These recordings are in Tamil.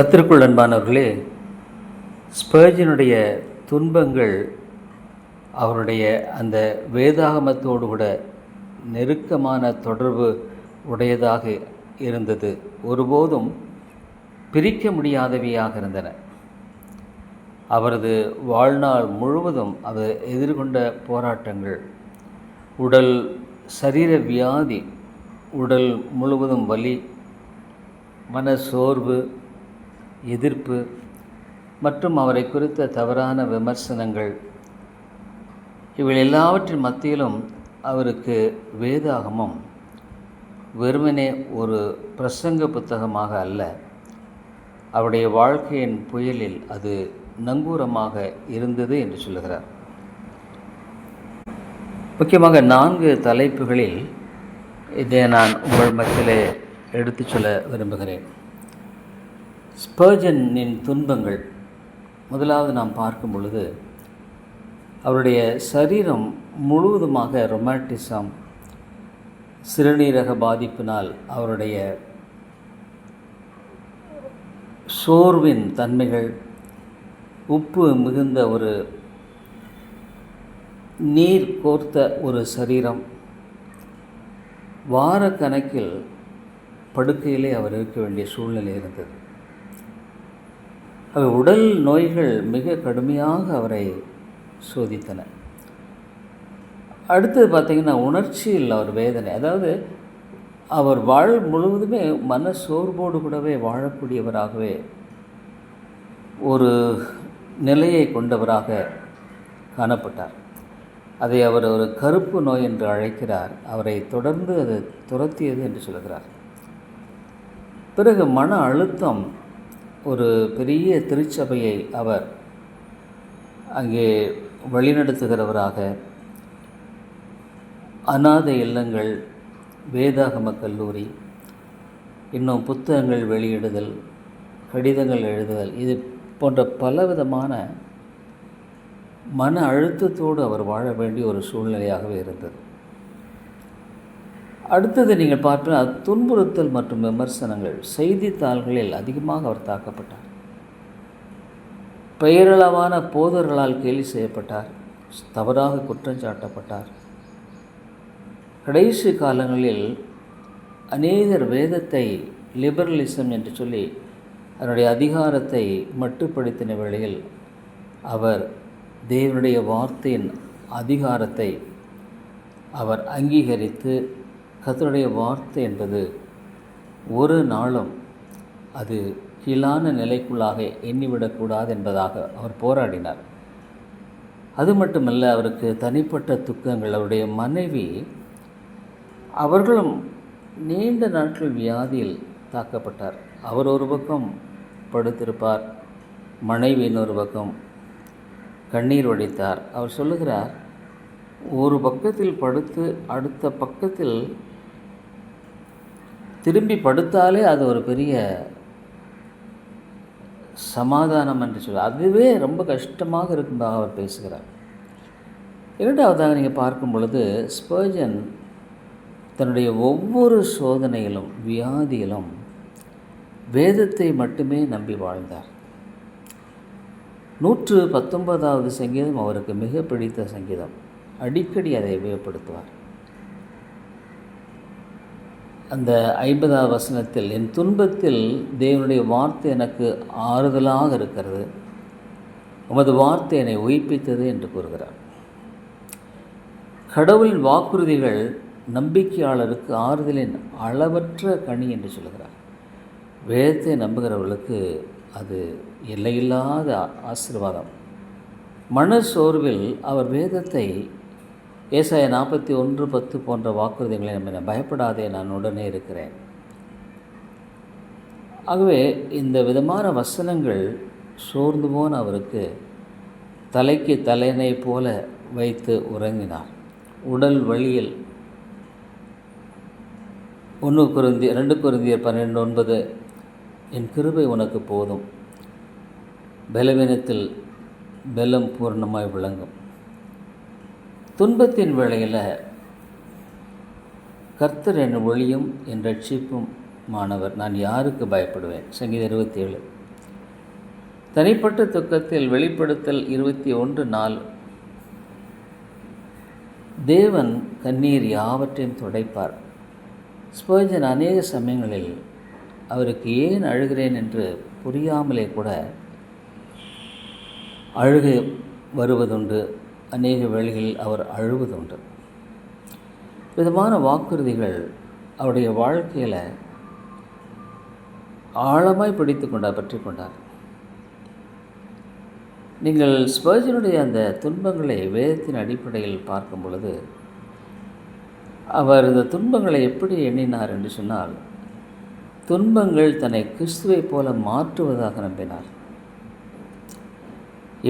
கத்திற்குள் அன்பானவர்களே ஸ்பர்ஜினுடைய துன்பங்கள் அவருடைய அந்த வேதாகமத்தோடு கூட நெருக்கமான தொடர்பு உடையதாக இருந்தது. ஒருபோதும் பிரிக்க முடியாதவையாக இருந்தன. அவரது வாழ்நாள் முழுவதும் அவர் எதிர்கொண்ட போராட்டங்கள். உடல் சரீர வியாதி உடல் முழுவதும் வலி மன சோர்வு எதிர்ப்பு மற்றும் அவரை குறித்த தவறான விமர்சனங்கள். இவை எல்லாவற்றின் மத்தியிலும் அவருக்கு வேதாகமம் வெறுமனே ஒரு பிரசங்க புத்தகமாக அல்ல. அவருடைய வாழ்க்கையின் புயலில் அது நங்கூரமாக இருந்தது என்று சொல்லுகிறார். முக்கியமாக நான்கு தலைப்புகளில் இதை நான் உங்கள் மத்தியிலே எடுத்துச் சொல்ல விரும்புகிறேன். ஸ்பர்ஜனின் துன்பங்கள். முதலாவது நாம் பார்க்கும் பொழுது அவருடைய சரீரம் முழுவதுமாக ரொமாட்டிசம் சிறுநீரக பாதிப்பினால் அவருடைய சோர்வின் தன்மைகள் உப்பு மிகுந்த ஒரு நீர் கோர்த்த ஒரு சரீரம் வாரக்கணக்கில் படுக்கையிலே அவர் இருக்க வேண்டிய சூழ்நிலை இருந்தது. உடல் நோய்கள் மிக கடுமையாக அவரை சோதித்தன. அடுத்தது பார்த்திங்கன்னா உணர்ச்சியில் அவர் வேதனை. அதாவது அவர் வாழ் முழுவதுமே மன சோர்வோடு கூடவே வாழக்கூடியவராகவே ஒரு நிலையை கொண்டவராக காணப்பட்டார். அதை அவர் ஒரு கருப்பு நோய் என்று அழைக்கிறார். அவரை தொடர்ந்து அது துரத்தியது என்று சொல்கிறார். பிறகு மன அழுத்தம் ஒரு பெரிய திருச்சபையை அவர் அங்கே வழிநடத்துகிறவராக அநாத இல்லங்கள் வேதாகம கல்லூரி இன்னும் புத்தகங்கள் வெளியிடுதல் கடிதங்கள் எழுதுதல் இது போன்ற பலவிதமான மன அழுத்தத்தோடு அவர் வாழ வேண்டிய ஒரு சூழ்நிலையாகவே இருந்தது. அடுத்தது நீங்கள் பார்ப்பீங்கன்னா துன்புறுத்தல் மற்றும் விமர்சனங்கள். செய்தித்தாள்களில் அதிகமாக அவர் தாக்கப்பட்டார். பெயரளவான போதர்களால் கேலி செய்யப்பட்டார். தவறாக குற்றம் சாட்டப்பட்டார். கடைசி காலங்களில் அநேகர் வேதத்தை லிபரலிசம் என்று சொல்லி அதனுடைய அதிகாரத்தை மட்டுப்படுத்தின வேளையில் அவர் தேவனுடைய வார்த்தையின் அதிகாரத்தை அவர் அங்கீகரித்து கத்தருடைய வார்த்தை என்பது ஒரு நாளும் அது கீழான நிலைக்குள்ளாக எண்ணிவிடக்கூடாது என்பதாக அவர் போராடினார். அது மட்டுமல்ல அவருக்கு தனிப்பட்ட துக்கங்கள் அவருடைய மனைவி அவர்களும் நீண்ட நாட்கள் வியாதியில் தாக்கப்பட்டார். அவர் ஒரு பக்கம் படுத்திருப்பார் மனைவி இன்னொரு பக்கம் கண்ணீர் வடித்தார். அவர் சொல்லுகிறார் ஒரு பக்கத்தில் படுத்து அடுத்த பக்கத்தில் திரும்பி படுத்தாலே அது ஒரு பெரிய சமாதானம் என்று சொல்ல அதுவே ரொம்ப கஷ்டமாக இருக்கும்போது அவர் பேசுகிறார். இரண்டாவதாக நீங்கள் பார்க்கும் பொழுது ஸ்பர்ஜன் தன்னுடைய ஒவ்வொரு சோதனையிலும் வியாதியிலும் வேதத்தை மட்டுமே நம்பி வாழ்ந்தார். நூற்று பத்தொன்பதாவது சங்கீதம் அவருக்கு மிக பிடித்த சங்கீதம். அடிக்கடி அதை உபயோகப்படுத்துவார். அந்த ஐம்பதாவது வசனத்தில் என் துன்பத்தில் தேவனுடைய வார்த்தை எனக்கு ஆறுதலாக இருக்கிறது. உமது வார்த்தை என்னை உயிர்ப்பித்தது என்று கூறுகிறார். கடவுளின் வாக்குறுதிகள் நம்பிக்கையாளருக்கு ஆறுதலின் அளவற்ற கனி என்று சொல்கிறார் வேதத்தை நம்புகிறவர்களுக்கு அது எல்லையில்லாத ஆசீர்வாதம். மன சோர்வில் அவர் வேதத்தை ஏசாய நாற்பத்தி ஒன்று பத்து போன்ற வாக்குறுதிகளை நம்ம பயப்படாதே நான் உடனே இருக்கிறேன். ஆகவே இந்த விதமான வசனங்கள் சோர்ந்து போன அவருக்கு தலைக்கு தலைனை போல வைத்து உறங்கினார். உடல் வழியில் ஒன்று குருந்தி ரெண்டு குருந்தியர் பன்னெண்டு ஒன்பது என் கிருபை உனக்கு போதும். பலவீனத்தில் பலம் பூர்ணமாய் விளங்கும். துன்பத்தின் வேளையில் கர்த்தர் என் ஒளியும் என் ரட்சிப்பும் மாணவர். நான் யாருக்கு பயப்படுவேன்? சங்கீதம் இருபத்தி ஏழு தனிப்பட்ட துக்கத்தில் வெளிப்படுத்தல் இருபத்தி ஒன்று நாள். தேவன் கண்ணீர் யாவற்றையும் துடைப்பார். ஸ்பர்ஜன் அநேக சமயங்களில் அவருக்கு ஏன் அழுகிறேன் என்று புரியாமலே கூட அழுகை வருவதுண்டு. அநேக வேளைகளில் அவர் அழுவதுண்டு. விதமான வாக்குறுதிகள் அவருடைய வாழ்க்கையில் ஆழமாய் பிடித்து கொண்டார் பற்றி கொண்டார். நீங்கள் ஸ்பர்ஜனுடைய அந்த துன்பங்களை வேதத்தின் அடிப்படையில் பார்க்கும் பொழுது அவர் இந்த துன்பங்களை எப்படி எண்ணினார் என்று சொன்னால் துன்பங்கள் தன்னை கிறிஸ்துவைப் போல மாற்றுவதாக நம்பினார்.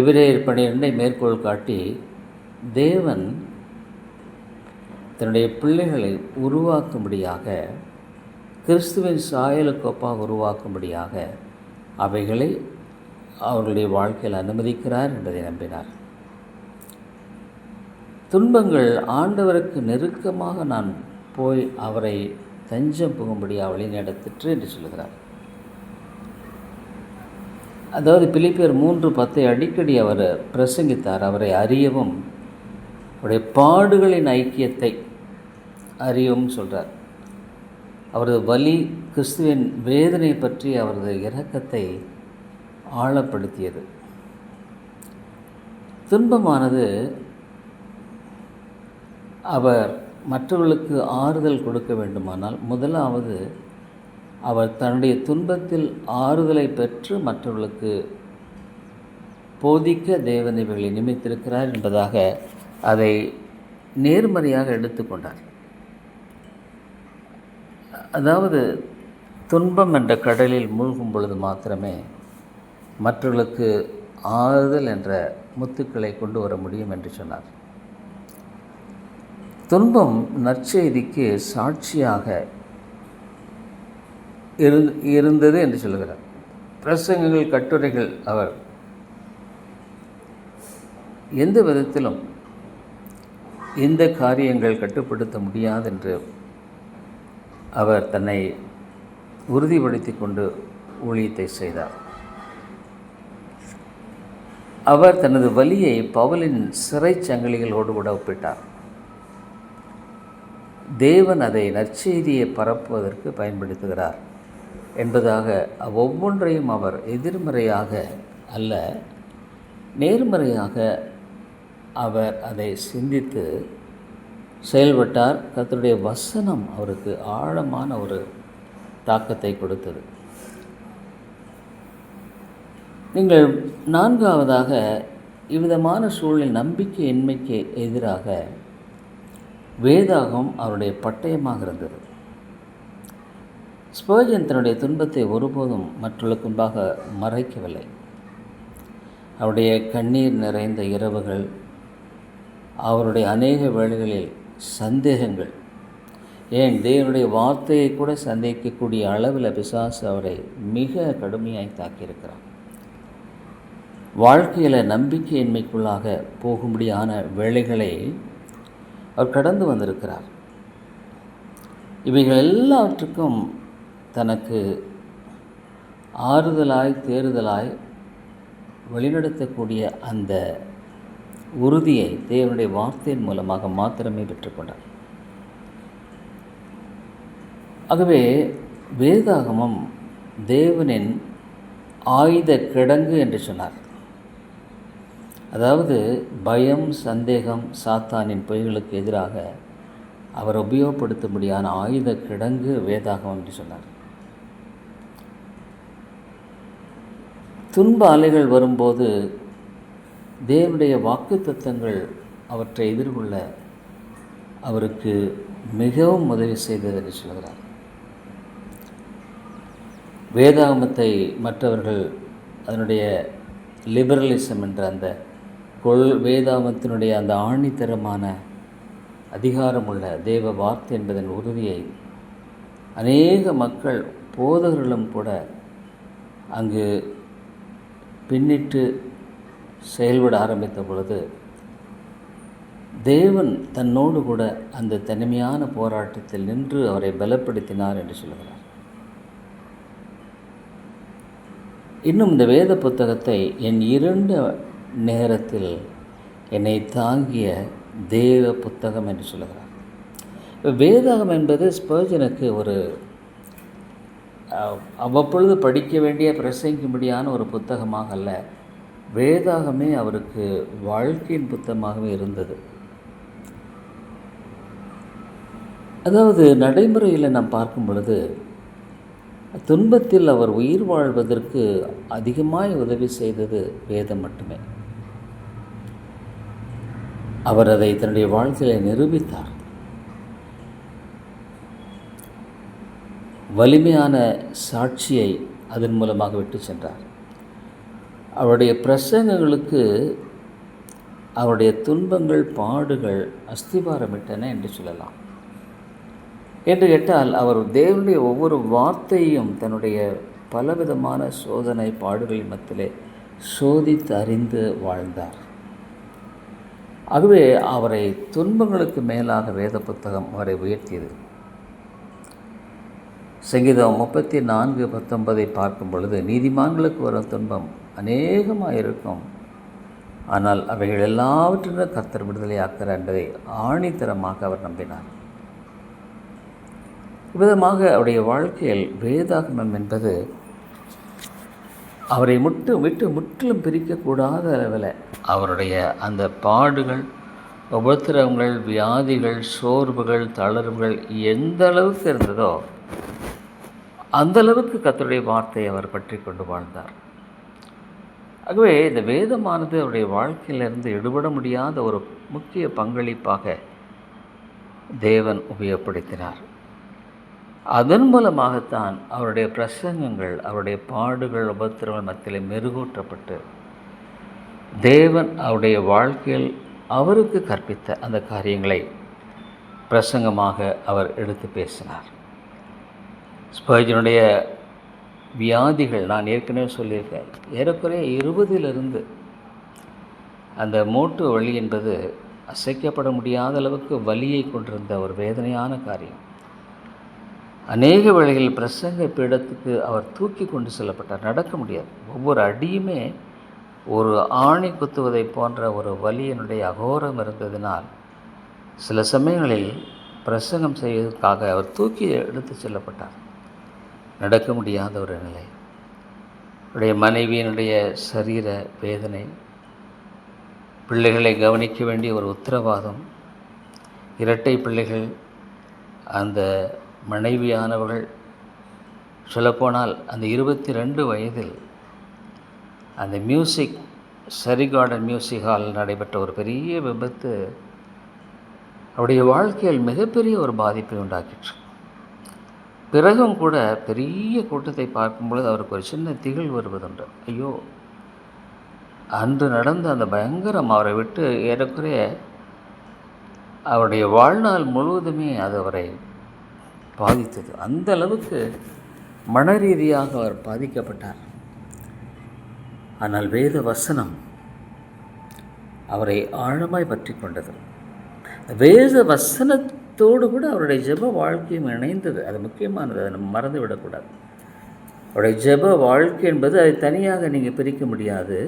இவரே பனிரெண்டை மேற்கோள் காட்டி தேவன் தன்னுடைய பிள்ளைகளை உருவாக்கும்படியாக கிறிஸ்துவின் சாயலுக்கொப்பாக உருவாக்கும்படியாக அவைகளை அவர்களுடைய வாழ்க்கையில் அனுமதிக்கிறார் என்பதை நம்பினார். துன்பங்கள் ஆண்டவருக்கு நெருக்கமாக நான் போய் அவரை தஞ்சம் புகும்படியாக வழிநடத்திற்று என்று சொல்கிறார் அதாவது பிலிப்பியர் மூன்று பத்தை அடிக்கடி அவர் பிரசங்கித்தார். அவரை அறியவும் அவருடைய பாடுகளின் ஐக்கியத்தை அறியவும் சொல்கிறார் அவரது வலி கிறிஸ்துவின் வேதனை பற்றி அவரது இரக்கத்தை ஆழப்படுத்தியது. துன்பமானது அவர் மற்றவர்களுக்கு ஆறுதல் கொடுக்க வேண்டுமானால் முதலாவது அவர் தன்னுடைய துன்பத்தில் ஆறுதலை பெற்று மற்றவர்களுக்கு போதிக்க தேவன் இவர்களை நிமித்திருக்கிறார் என்பதாக அதை நேர்மறையாக எடுத்துக்கொண்டார் அதாவது துன்பம் என்ற கடலில் மூழ்கும் பொழுது மாத்திரமே மற்றவர்களுக்கு ஆறுதல் என்ற முத்துக்களை கொண்டு வர முடியும் என்று சொன்னார். துன்பம் நற்செய்திக்கு சாட்சியாக இருந்தது என்று சொல்கிறார். பிரசங்கங்கள் கட்டுரைகள் அவர் எந்த விதத்திலும் இந்த காரியங்கள் கட்டுப்படுத்த முடியாது என்று அவர் தன்னை உறுதிப்படுத்தி கொண்டு ஊழியத்தை செய்தார். அவர் தனது வலியை பவுலின் சிறை சங்கிலிகளோடு கூட ஒப்பிட்டார். தேவன் அதை நற்செய்தியை பரப்புவதற்கு பயன்படுத்துகிறார் என்பதாக ஒவ்வொன்றையும் அவர் எதிர்மறையாக அல்ல நேர்மறையாக அவர் அதை சிந்தித்து செயல்பட்டார். கர்த்தருடைய வசனம் அவருக்கு ஆழமான ஒரு தாக்கத்தை கொடுத்தது. நீங்கள் நான்காவதாக இவ்விதமான சூழலில் நம்பிக்கையின்மைக்கு எதிராக வேதாகம் அவருடைய பட்டயமாக இருந்தது. ஸ்பர்ஜன் தன்னுடைய துன்பத்தை ஒருபோதும் மற்றவர்களுக்கு முன்பாக மறைக்கவில்லை. அவருடைய கண்ணீர் நிறைந்த இரவுகள் அவருடைய அநேக வேலைகளில் சந்தேகங்கள். ஏன்? தேவனுடைய வார்த்தையை கூட சந்தேகிக்கக்கூடிய அளவில் பிசாசு அவரை மிக கடுமையாய் தாக்கியிருக்கிறார். வாழ்க்கையில் நம்பிக்கையின்மைக்குள்ளாக போகும்படியான வேலைகளை அவர் கடந்து வந்திருக்கிறார். இவைகள் எல்லாவற்றுக்கும் தனக்கு ஆறுதலாய் தேறுதலாய் வழிநடத்தக்கூடிய அந்த உறுதியை தேவனுடைய வார்த்தையின் மூலமாக மாத்திரமே பெற்றுக்கொண்டார். ஆகவே வேதாகமம் தேவனின் ஆயுத கிடங்கு என்று சொன்னார். அதாவது பயம் சந்தேகம் சாத்தானின் பொய்களுக்கு எதிராக அவர் உபயோகப்படுத்தும்படியான ஆயுத கிடங்கு வேதாகம் என்று சொன்னார். துன்ப அலைகள் வரும்போது தேவனுடைய வாக்கு தத்தங்கள் அவற்றை எதிர்கொள்ள அவருக்கு மிகவும் உதவி செய்தது என்று சொல்கிறார். வேதாகமத்தை மற்றவர்கள் அதனுடைய லிபரலிசம் என்ற அந்த கொள் வேதாமத்தினுடைய அந்த ஆணித்தரமான அதிகாரமுள்ள தேவ வார்த்தை என்பதன் உறுதியை அநேக மக்கள் போதகர்களும் கூட அங்கு பின்னிட்டு செயல்பட ஆரம்பித்த பொழுது தேவன் தன்னோடு கூட அந்த தனிமையான போராட்டத்தில் நின்று அவரை பலப்படுத்தினார் என்று சொல்கிறார் இன்னும் இந்த வேத புத்தகத்தை என் இரண்டு நேரத்தில் என்னை தாங்கிய தேவ புத்தகம் என்று சொல்கிறார் வேதகம் என்பது ஸ்பர்ஜனுக்கு ஒரு அவ்வப்பொழுது படிக்க வேண்டிய பிரசங்கிக்கும்படியான ஒரு புத்தகமாக அல்ல. வேதாகமே அவருக்கு வாழ்க்கையின் புத்தகமாகவே இருந்தது. அதாவது நடைமுறையில் நாம் பார்க்கும் பொழுது துன்பத்தில் அவர் உயிர் வாழ்வதற்கு அதிகமாய் உதவி செய்தது வேதம் மட்டுமே. அவர் அதை தன்னுடைய வாழ்க்கையை நிரூபித்தார். வலிமையான சாட்சியை அதன் மூலமாக விட்டு சென்றார். அவருடைய பிரசங்கங்களுக்கு அவருடைய துன்பங்கள் பாடுகள் அஸ்திபாரமிட்டன என்று சொல்லலாம். என்று கேட்டால் அவர் தேவனுடைய ஒவ்வொரு வார்த்தையும் தன்னுடைய பலவிதமான சோதனை பாடுகளின் மத்தியிலே சோதித்து அறிந்து வாழ்ந்தார். ஆகவே அவரை துன்பங்களுக்கு மேலாக வேத புத்தகம் அவரை உயர்த்தியது. சங்கீதம் முப்பத்தி நான்கு பத்தொன்பதை பார்க்கும் பொழுது நீதிமான்களுக்கு வரும் துன்பம் அநேகமாக இருக்கும் ஆனால் அவைகள் எல்லாவற்றிலும் கர்த்தர் விடுதலையாக்கிறார் என்பதை ஆணித்தரமாக அவர் நம்பினார். இவ்விதமாக அவருடைய வாழ்க்கையில் வேதாகமம் என்பது அவரை முட்டு விட்டு முற்றிலும் பிரிக்கக்கூடாத அளவில் அவருடைய அந்த பாடுகள் உபத்திரவங்கள் வியாதிகள் சோர்வுகள் தளர்வுகள் எந்த அளவுக்கு இருந்ததோ அந்த அளவுக்கு வார்த்தையை அவர் பற்றி கொண்டு வாழ்ந்தார். ஆகவே இந்த வேதமானது அவருடைய வாழ்க்கையிலிருந்து எடுபட முடியாத ஒரு முக்கிய பங்களிப்பாக தேவன் உபயோகப்படுத்தினார். அதன் மூலமாகத்தான் அவருடைய பிரசங்கங்கள் அவருடைய பாடுகள் உபத்திரங்கள் மத்தியில் மெருகூட்டப்பட்டு தேவன் அவருடைய வாழ்க்கையில் அவருக்கு கற்பித்த அந்த காரியங்களை பிரசங்கமாக அவர் எடுத்து பேசினார். ஸ்பர்ஜனுடைய வியாதிகள் நான் ஏற்கனவே சொல்லியிருக்கேன். ஏறக்குறைய இருபதிலிருந்து அந்த மூட்டு வலி என்பது அசைக்கப்பட முடியாத அளவுக்கு வலியை கொண்டிருந்த ஒரு வேதனையான காரியம். அநேக வேளைகளில் பிரசங்க பீடத்துக்கு அவர் தூக்கி கொண்டு செல்லப்பட்டார். நடக்க முடியாது. ஒவ்வொரு அடியுமே ஒரு ஆணி குத்துவதை போன்ற ஒரு வலியினுடைய அகோரம் இருந்ததினால் சில சமயங்களில் பிரசங்கம் செய்வதற்காக அவர் தூக்கி எடுத்து செல்லப்பட்டார். நடக்க முடியாத ஒரு நிலை. உடைய மனைவியினுடைய சரீர வேதனை பிள்ளைகளை கவனிக்க வேண்டிய ஒரு உத்தரவாதம் இரட்டை பிள்ளைகள் அந்த மனைவியானவர்கள் சொல்லப்போனால் அந்த இருபத்தி ரெண்டு வயதில் அந்த மியூசிக் சரி கார்டன் மியூசிக் ஹால் நடைபெற்ற ஒரு பெரிய விபத்து அவருடைய வாழ்க்கையில் மிகப்பெரிய ஒரு பாதிப்பை உண்டாக்கிற்று. பிறகும் கூட பெரிய கூட்டத்தை பார்க்கும் பொழுது அவருக்கு ஒரு சின்ன திகில் வருவதுண்டு. ஐயோ அன்று நடந்த அந்த பயங்கரம் அவரை விட்டு ஏறக்குறைய அவருடைய வாழ்நாள் முழுவதுமே அது அவரை பாதித்தது. அந்த அளவுக்கு மன ரீதியாக அவர் பாதிக்கப்பட்டார். ஆனால் வேத வசனம் அவரை ஆழமாய் பற்றி கொண்டது. வேத அத்தோடு கூட அவருடைய ஜெப வாழ்க்கையும் இணைந்தது. அது முக்கியமானது. அதை நம்ம மறந்து விடக்கூடாது அவருடைய ஜெப வாழ்க்கை என்பது அதை தனியாக நீங்கள் பிரிக்க முடியாது.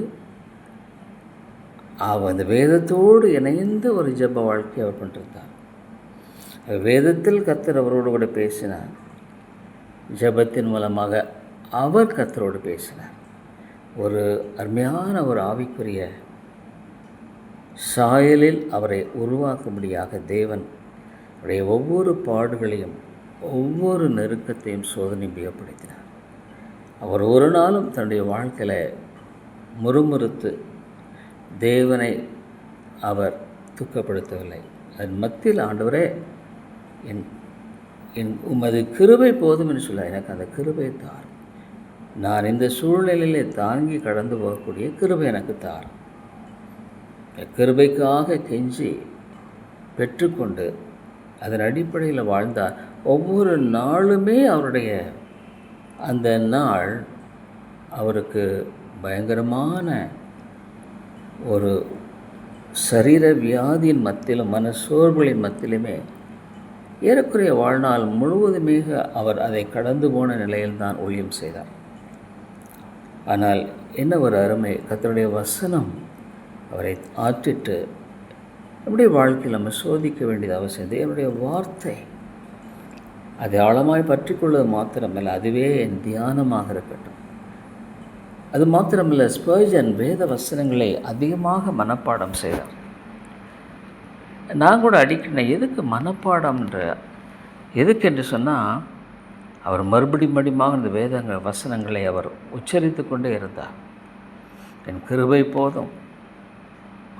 அவர் அந்த வேதத்தோடு இணைந்து ஒரு ஜெப வாழ்க்கை அவர் கொண்டிருந்தார் வேதத்தில் கத்தர் அவரோடு கூட பேசினார். ஜெபத்தின் மூலமாக அவர் கத்தரோடு பேசினார். ஒரு அருமையான ஒரு ஆவிக்குரிய சாயலில் அவரை உருவாக்கும்படியாக தேவன் அவருடைய ஒவ்வொரு பாடுகளையும் ஒவ்வொரு நெருக்கத்தையும் சோதனை உபயோகப்படுத்தினார் அவர் ஒரு நாளும் தன்னுடைய வாழ்க்கையில் முறுமுறுத்து தேவனை அவர் துக்கப்படுத்தவில்லை. அதன் மத்தியில் ஆண்டவரே என் என் உமது கிருபை போதும் என்று சொல்ல எனக்கு அந்த கிருபை தார். நான் இந்த சூழ்நிலையிலே தாங்கி கடந்து போகக்கூடிய கிருபை எனக்கு தார். கிருபைக்காக கெஞ்சி பெற்றுக்கொண்டு அதன் அடிப்படையில் வாழ்ந்தார் ஒவ்வொரு நாளுமே அவருடைய அந்த நாள் அவருக்கு பயங்கரமான ஒரு சரீர வியாதியின் மத்தியிலும் மனசோர்வுகளின் மத்தியிலுமே ஏறக்குறைய வாழ்நாள் முழுவதுமே அவர் அதை கடந்து போன நிலையில் தான் ஊழியம் செய்தார். ஆனால் என்ன ஒரு அருமை கத்தருடைய வசனம் அவரை ஆற்றிட்டு நம்முடைய வாழ்க்கையில் நம்ம சோதிக்க வேண்டியது அவசியம். தேவனுடைய வார்த்தை அதை ஆழமாய் பற்றி கொள்வது மாத்திரமல்ல அதுவே என் தியானமாக இருக்கட்டும். அது மாத்திரமல்ல ஸ்பர்ஜன் வேத வசனங்களை அதிகமாக மனப்பாடம் செய்தார். நான் கூட அடிக்கணும் எதுக்கு மனப்பாடம்ன்ற எதுக்கு என்று சொன்னால் அவர் மறுபடி மடிமாக இந்த வேதங்கள் வசனங்களை அவர் உச்சரித்து கொண்டே இருந்தார். என் கிருபை போதும்.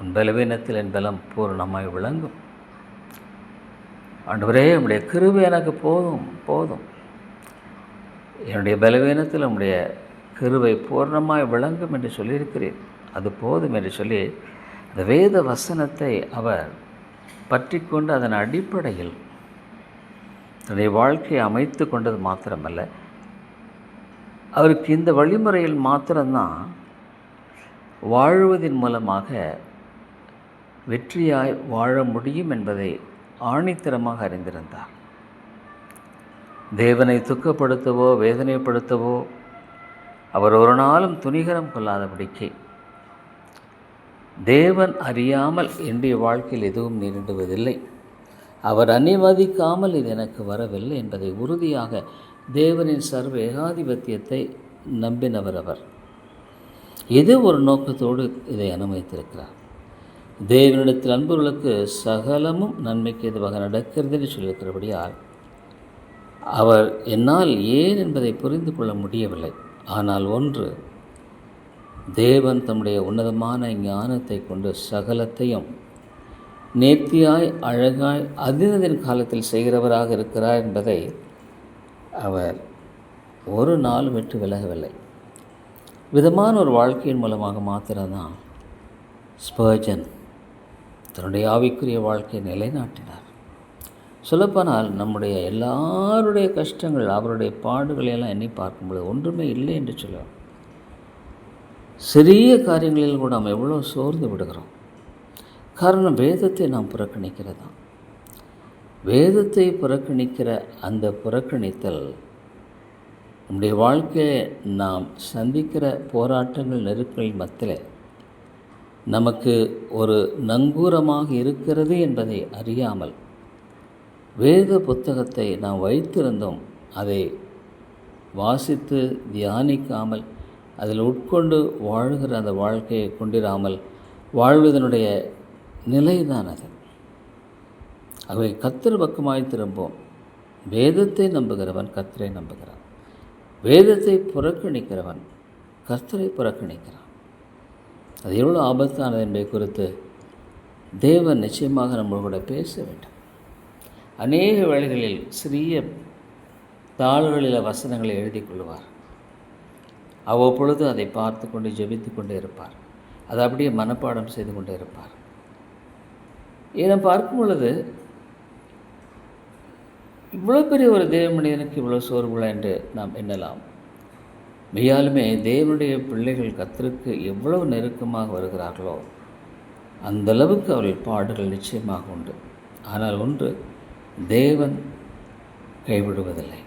உன் பலவீனத்தில் என் பலம் பூர்ணமாய் விளங்கும். ஆண்டவரே உம்முடைய கிருபை எனக்கு போதும் போதும். என்னுடைய பலவீனத்தில் உம்முடைய கிருவை பூர்ணமாய் விளங்கும் என்று சொல்லியிருக்கிறேன். அது போதும் என்று சொல்லி அந்த வேத வசனத்தை அவர் பற்றி கொண்டு அதன் அடிப்படையில் தன்னுடைய வாழ்க்கையை அமைத்து கொண்டது மாத்திரமல்ல அவருக்கு இந்த வழிமுறையில் மாத்திரம்தான் வாழ்வதன் மூலமாக வெற்றியாய் வாழ முடியும் என்பதை ஆணித்தரமாக அறிந்திருந்தார். தேவனை துக்கப்படுத்தவோ வேதனைப்படுத்தவோ அவர் ஒரு நாளும் துணிகரம் கொள்ளாதபடிக்கு தேவன் அறியாமல் என்னுடைய வாழ்க்கையில் எதுவும் நேரிடுவதில்லை அவர் அனுமதிக்காமல் இது எனக்கு வரவில்லை என்பதை உறுதியாக தேவனின் சர்வ ஏகாதிபத்தியத்தை நம்பினவர் அவர். எது ஒரு நோக்கத்தோடு இதை அனுமதித்திருக்கிறார்? தேவனிடத்தில் அன்புகளுக்கு சகலமும் நன்மைக்கு எதுவாக நடக்கிறது என்று சொல்லியிருக்கிறபடியால் அவர் என்னால் ஏன் என்பதை புரிந்து கொள்ள முடியவில்லை. ஆனால் ஒன்று தேவன் தம்முடைய உன்னதமான ஞானத்தை கொண்டு சகலத்தையும் நேர்த்தியாய் அழகாய் அதினதின் காலத்தில் செய்கிறவராக இருக்கிறார் என்பதை அவர் ஒரு நாள் விட்டு விலகவில்லை. விதமான ஒரு வாழ்க்கையின் மூலமாக மாத்திரம்தான் ஸ்பர்ஜன் தன்னுடைய ஆவிக்குரிய வாழ்க்கையை நிலைநாட்டினார். சொல்லப்போனால் நம்முடைய எல்லாருடைய கஷ்டங்கள் அவருடைய பாடுகளை எல்லாம் எண்ணி பார்க்கும்பொழுது ஒன்றுமே இல்லை என்று சொல்லுவோம் சிறிய காரியங்களில் கூட நாம் எவ்வளோ சோர்ந்து விடுகிறோம். காரணம் வேதத்தை நாம் புறக்கணிக்கிறதா? வேதத்தை புறக்கணிக்கிற அந்த புறக்கணித்தல் நம்முடைய வாழ்க்கையை நாம் சந்திக்கிற போராட்டங்கள் நெருக்கல் மத்தியில் நமக்கு ஒரு நங்கூரமாக இருக்கிறது என்பதை அறியாமல் வேத புத்தகத்தை நாம் வைத்திருந்தோம். அதை வாசித்து தியானிக்காமல் அதில் உட்கொண்டு வாழ்கிற அந்த வாழ்க்கையை கொண்டிராமல் வாழ்வதனுடைய நிலைதான் அது. அவை கத்திர பக்கமாய் திரும்பும் வேதத்தை நம்புகிறவன் கத்தரை நம்புகிறான். வேதத்தை புறக்கணிக்கிறவன் கர்த்தரை புறக்கணிக்கிறான். அது எவ்வளோ ஆபத்தானது என்பதை குறித்து தேவன் நிச்சயமாக நம்மளோட பேச வேண்டும். அநேக வேளைகளில் சிறிய தாள்களில் வசனங்களை எழுதி கொள்வார். அவ்வப்பொழுது அதை பார்த்து கொண்டு ஜெபித்து கொண்டே இருப்பார். அதை அப்படியே மனப்பாடம் செய்து கொண்டே இருப்பார். இதை பார்க்கும் பொழுது இவ்வளோ பெரிய ஒரு தேவ மனிதனுக்கு இவ்வளோ சோர்வுள்ள என்று நாம் எண்ணலாம். மெய்யாலுமே தேவனுடைய பிள்ளைகள் கத்திற்கு எவ்வளவு நெருக்கமாக வருகிறார்களோ அந்த அளவுக்கு அவர்கள் பாடுகள் நிச்சயமாக உண்டு. ஆனால் ஒன்று தேவன் கைவிடுவதில்லை.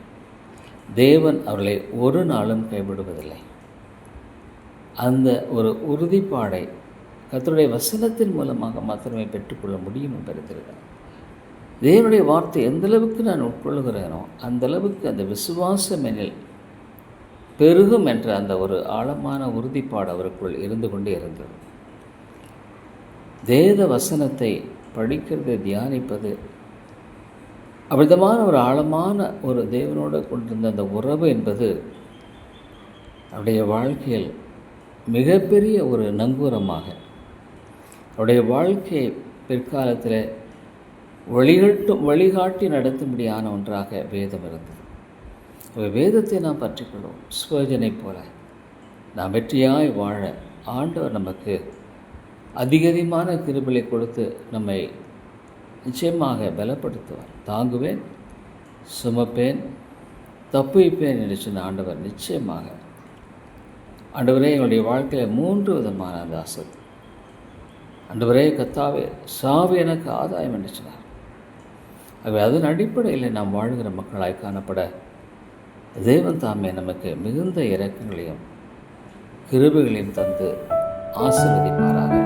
தேவன் அவர்களை ஒரு நாளும் கைவிடுவதில்லை. அந்த ஒரு உறுதிப்பாடை கத்தருடைய வசனத்தின் மூலமாக மாத்திரமே பெற்றுக்கொள்ள முடியும் என்பதற்காக தேவனுடைய வார்த்தை எந்தளவுக்கு நான் உட்கொள்கிறேனோ அந்தளவுக்கு அந்த விசுவாசம் எனில் பெருகும் என்ற அந்த ஒரு ஆழமான உறுதிப்பாடு அவருக்குள் இருந்து கொண்டே இருந்தது. வேத வசனத்தை படிக்கிறது தியானிப்பது அவ்விதமான ஒரு ஆழமான ஒரு தேவனோடு கொண்டிருந்த அந்த உறவு என்பது அவருடைய வாழ்க்கையில் மிகப்பெரிய ஒரு நங்கூரமாக அவருடைய வாழ்க்கையை பிற்காலத்தில் வழிகட்டும் வழிகாட்டி நடத்தும்படியான ஒன்றாக வேதம் இருந்தது. வேதத்தை நாம் பற்றிக்கொள்வோம். ஸ்வஜனை போல நாம் வெற்றியாய் வாழ ஆண்டவர் நமக்கு அதிகதிகமான கிருபலை கொடுத்து நம்மை நிச்சயமாக பலப்படுத்துவார். தாங்குவேன் சுமப்பேன் தப்புவிப்பேன் என்று சொன்ன ஆண்டவர் நிச்சயமாக ஆண்டவரே எங்களுடைய வாழ்க்கையில் மூன்று விதமான அந்த அசத் ஆண்டவரே கத்தாவே சாவு எனக்கு ஆதாயம் என்று சொன்னார். அவை அதன் அடிப்படையில் நாம் வாழ்கிற மக்களாய் காணப்பட தேவன் தாமே நமக்கு மிகுந்த இறக்கங்களையும் கிருபைகளையும் தந்து ஆசிர்வதிப்பாராக.